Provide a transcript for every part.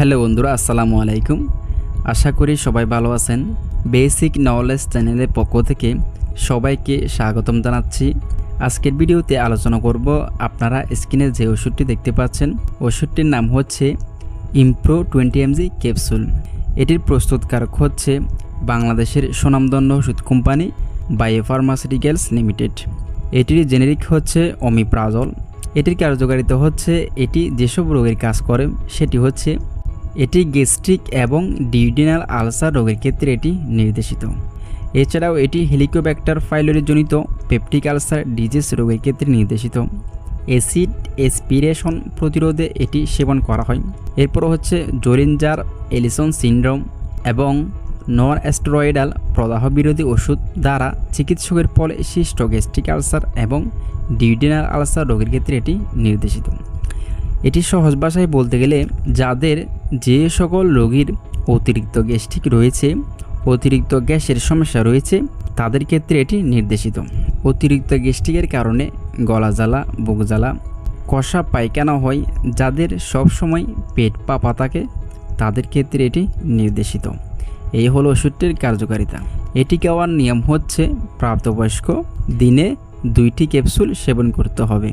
Hello বন্ধুরা, আসসালামু আলাইকুম। আশা করি সবাই ভালো আছেন। বেসিক নলেজ চ্যানেলের পক্ষ থেকে সবাইকে স্বাগতম জানাচ্ছি। আজকের ভিডিওতে আলোচনা করব আপনারা স্ক্রিনে যে ওষুধটি দেখতে পাচ্ছেন, ওষুধটির নাম হচ্ছে ইমপ্রো টোয়েন্টি এমজি ক্যাপসুল। এটির প্রস্তুতকারক হচ্ছে বাংলাদেশের সুনামধন্য ওষুধ কোম্পানি বায়োফার্মাসিউটিক্যালস লিমিটেড। এটির জেনেরিক হচ্ছে অমিপ্রাজল। এটির কার্যকারিতা হচ্ছে, এটি যেসব রোগের কাজ করে, সেটি হচ্ছে এটি গ্যাস্ট্রিক এবং ডিউডিনাল আলসার রোগের ক্ষেত্রে এটি নির্দেশিত। এছাড়াও এটি হেলিকোব্যাক্টার জনিত পেপটিক আলসার ডিজিজ রোগের ক্ষেত্রে নির্দেশিত। অ্যাসিড এসপিরেশন প্রতিরোধে এটি সেবন করা হয়। এরপর হচ্ছে জোরিনজার এলিসন সিন্ড্রোম এবং নন অ্যাস্টেরয়েডাল প্রদাহ বিরোধী ওষুধ দ্বারা চিকিৎসকের ফলে সৃষ্ট গ্যাস্ট্রিক আলসার এবং ডিউডিনাল আলসার রোগের ক্ষেত্রে এটি নির্দেশিত। এটি সহজ ভাষায় বলতে গেলে যাদের যে সকল রোগীর অতিরিক্ত গ্যাস্ট্রিক রয়েছে, অতিরিক্ত গ্যাসের সমস্যা রয়েছে, তাদের ক্ষেত্রে এটি নির্দেশিত। অতিরিক্ত গ্যাস্ট্রিকের কারণে গলা জ্বালা, বুক জ্বালা, কষা পায়খানা হয়, যাদের সবসময় পেট পাপা থাকে, তাদের ক্ষেত্রে এটি নির্দেশিত। এই হলো ওষুধটির কার্যকারিতা। এটি খাওয়ার নিয়ম হচ্ছে প্রাপ্তবয়স্ক দিনে দুইটি ক্যাপসুল সেবন করতে হবে।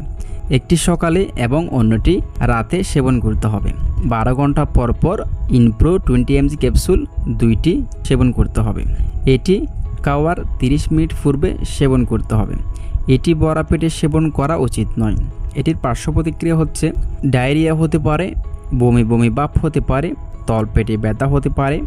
একটি সকালে এবং অন্যটি রাতে সেবন করতে হবে। বারো ঘণ্টা পর পর ইনপ্রো টোয়েন্টি এমজি ক্যাপসুল দুইটি সেবন করতে হবে। এটি খাওয়ার 30 মিনিট পূর্বে সেবন করতে হবে। এটি বড়া পেটে সেবন করা উচিত নয়। এটির পার্শ্ব প্রতিক্রিয়া হচ্ছে ডায়রিয়া হতে পারে, বমি বমি বাপ হতে পারে তলপেটে ব্যথা হতে পারে,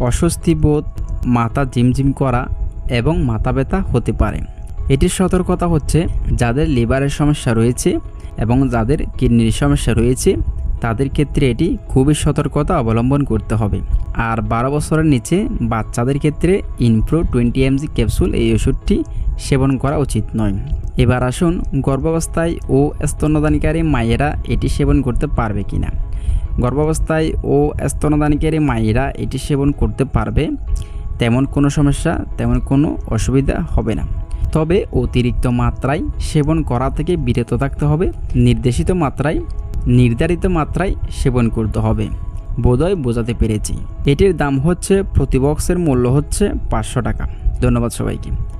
অস্বস্তি বোধ, মাথা ঝিমঝিম করা এবং মাথা ব্যথা হতে পারে। এটির সতর্কতা হচ্ছে যাদের লিভারের সমস্যা রয়েছে এবং যাদের কিডনির সমস্যা রয়েছে তাদের ক্ষেত্রে এটি খুবই সতর্কতা অবলম্বন করতে হবে। আর বারো বছরের নিচে বাচ্চাদের ক্ষেত্রে ইনপ্রো টোয়েন্টি এমজি ক্যাপসুল এই ওষুধটি সেবন করা উচিত নয়। এবার আসুন গর্ভাবস্থায় ও স্তনদানকারী মায়েরা এটি সেবন করতে পারবে কিনা। গর্ভাবস্থায় ও স্তনদানকারী মায়েরা এটি সেবন করতে পারবে। তেমন কোনো সমস্যা, তেমন কোনো অসুবিধা হবে না। তবে অতিরিক্ত মাত্রায় সেবন করা থেকে বিরত থাকতে হবে। নির্দেশিত মাত্রায় নির্ধারিত মাত্রায় সেবন করতে হবে। বোধহয় বোঝাতে পেরেছি। এটির দাম হচ্ছে প্রতি বক্সের মূল্য হচ্ছে পাঁচশো টাকা। ধন্যবাদ সবাইকে।